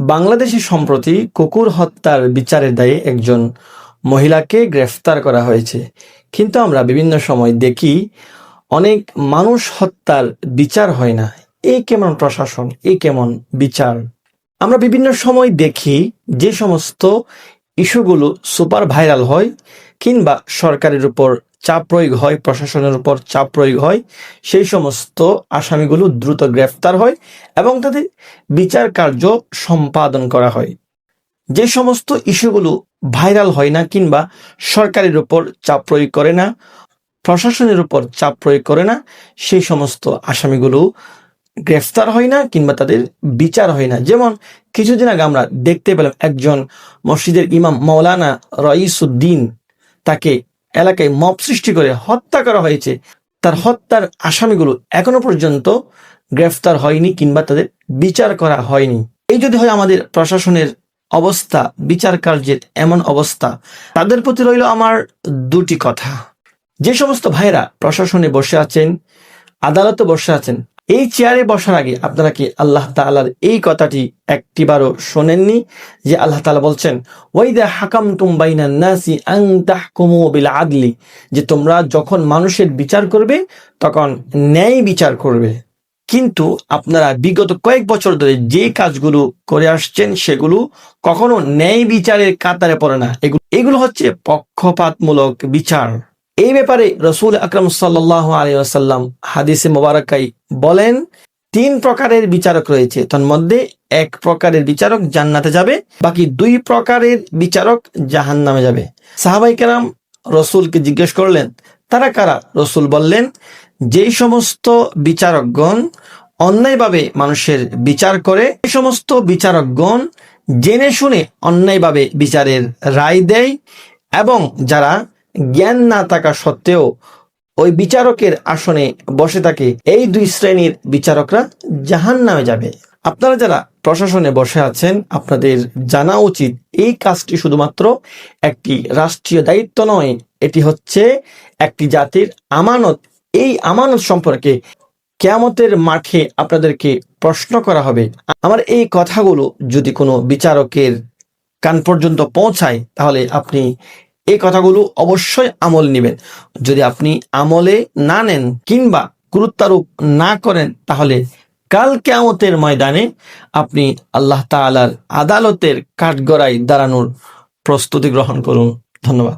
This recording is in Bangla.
বাংলাদেশে সম্প্রতি কুকুর হত্যার বিচারের দায়ে একজন মহিলাকে গ্রেফতার করা হয়েছে। কিন্তু আমরা বিভিন্ন সময় দেখি অনেক মানুষ হত্যার বিচার হয় না। এই কেমন প্রশাসন? এই কেমন বিচার? আমরা বিভিন্ন সময় দেখি যে সমস্ত ইস্যুগুলো সুপার ভাইরাল হয় কিংবা সরকারের উপর চাপ প্রয়োগ হয়, প্রশাসনের উপর চাপ প্রয়োগ হয়, সেই সমস্ত আসামিগুলো দ্রুত গ্রেফতার হয় এবং তাদের বিচার কার্য সম্পাদন করা হয়। যে সমস্ত ইস্যুগুলো ভাইরাল হয় না কিংবা সরকারের উপর চাপ প্রয়োগ করে না, প্রশাসনের উপর চাপ প্রয়োগ করে না, সেই সমস্ত আসামিগুলো গ্রেফতার হয় না কিংবা তাদের বিচার হয় না। যেমন কিছুদিন আগে আমরা দেখতে পেলাম একজন মসজিদের ইমাম মৌলানা রইসুদ্দিন, তাকে এলাকায় মব সৃষ্টি করে হত্যা করা হয়েছে। তার হত্যার আসামিগুলো এখনও পর্যন্ত গ্রেফতার হয়নি কিংবা তাদের বিচার করা হয়নি। এই যদি হয় আমাদের প্রশাসনের অবস্থা, বিচার কার্যের এমন অবস্থা, তাদের প্রতি রইল আমার দুটি কথা। যে সমস্ত ভাইরা প্রশাসনে বসে আছেন, আদালতে বসে আছেন এই চেয়ারে বসার আগে আপনারা কি আল্লাহ তাআলার এই কথাটি একটিবারও শোনেননি? যে আল্লাহ তাআলা বলছেন, ওয়াইদা হাকাম তুম নাসি আদলি। যে তোমরা যখন মানুষের বিচার করবে, তখন ন্যায় বিচার করবে। কিন্তু আপনারা বিগত কয়েক বছর ধরে যে কাজগুলো করে আসছেন, সেগুলো কখনো ন্যায় বিচারের কাতারে পড়ে না। এগুলো এগুলো হচ্ছে পক্ষপাতমূলক বিচার। এই ব্যাপারে রসুল আকরম সাল্লাহ আলিয়াল্লাম হাদিসে মোবারকাই বলেন, তিন প্রকারের বিচারক রয়েছে। তার মধ্যে এক প্রকারের বিচারক জান্নাতে যাবে, বাকি দুই প্রকারের বিচারক জাহান নামে যাবে। সাহাবাই কেরাম রসুলকে জিজ্ঞেস করলেন, তারা কারা? রসুল বললেন, যেই সমস্ত বিচারকগণ অন্যায়ভাবে মানুষের বিচার করে এই সমস্ত বিচারকগণ জেনে শুনে অন্যায়ভাবে বিচারের রায় দেয় এবং যারা জ্ঞান না থাকা সত্ত্বেও ওই বিচারকের আসনে বসে থাকে এই দুই শ্রেণির বিচারকরা জাহান নামে যাবে। আপনারা যারা প্রশাসনে বসে আছেন, আপনাদের জানা উচিত এই কাজটি শুধুমাত্র একটি রাষ্ট্রীয় দায়িত্ব নয়, এটি হচ্ছে একটি জাতির আমানত। এই আমানত সম্পর্কে কেয়ামতের মাঠে আপনাদেরকে প্রশ্ন করা হবে। আমার এই কথাগুলো যদি কোনো বিচারকের কান পর্যন্ত পৌঁছায়, তাহলে আপনি এই কথাগুলো অবশ্যই আমল নিবেন। যদি আপনি আমলে না নেন কিংবা গুরুত্বারোপ না করেন, তাহলে কাল কেয়ামতের ময়দানে আপনি আল্লাহ তালার আদালতের কাঠগড়ায় দাঁড়ানোর প্রস্তুতি গ্রহণ করুন। ধন্যবাদ।